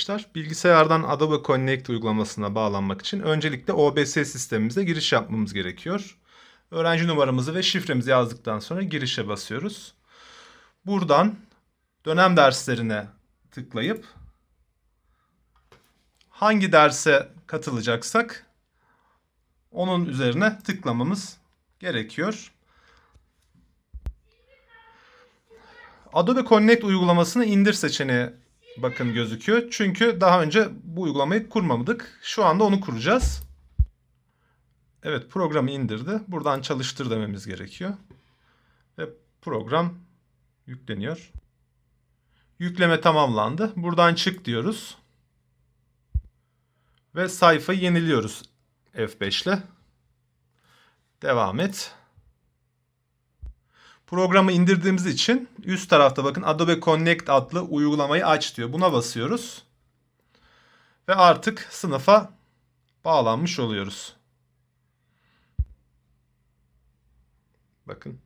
Arkadaşlar bilgisayardan Adobe Connect uygulamasına bağlanmak için öncelikle OBS sistemimize giriş yapmamız gerekiyor. Öğrenci numaramızı ve şifremizi yazdıktan sonra girişe basıyoruz. Buradan dönem derslerine tıklayıp hangi derse katılacaksak onun üzerine tıklamamız gerekiyor. Adobe Connect uygulamasını indir seçeneği bakın gözüküyor. Çünkü daha önce bu uygulamayı kurmadık. Şu anda onu kuracağız. Evet programı indirdi. Buradan çalıştır dememiz gerekiyor. Ve program yükleniyor. Yükleme tamamlandı. Buradan çık diyoruz. Ve sayfayı yeniliyoruz F5 ile. Devam et. Programı indirdiğimiz için üst tarafta bakın Adobe Connect adlı uygulamayı aç diyor. Buna basıyoruz. Ve artık sınıfa bağlanmış oluyoruz. Bakın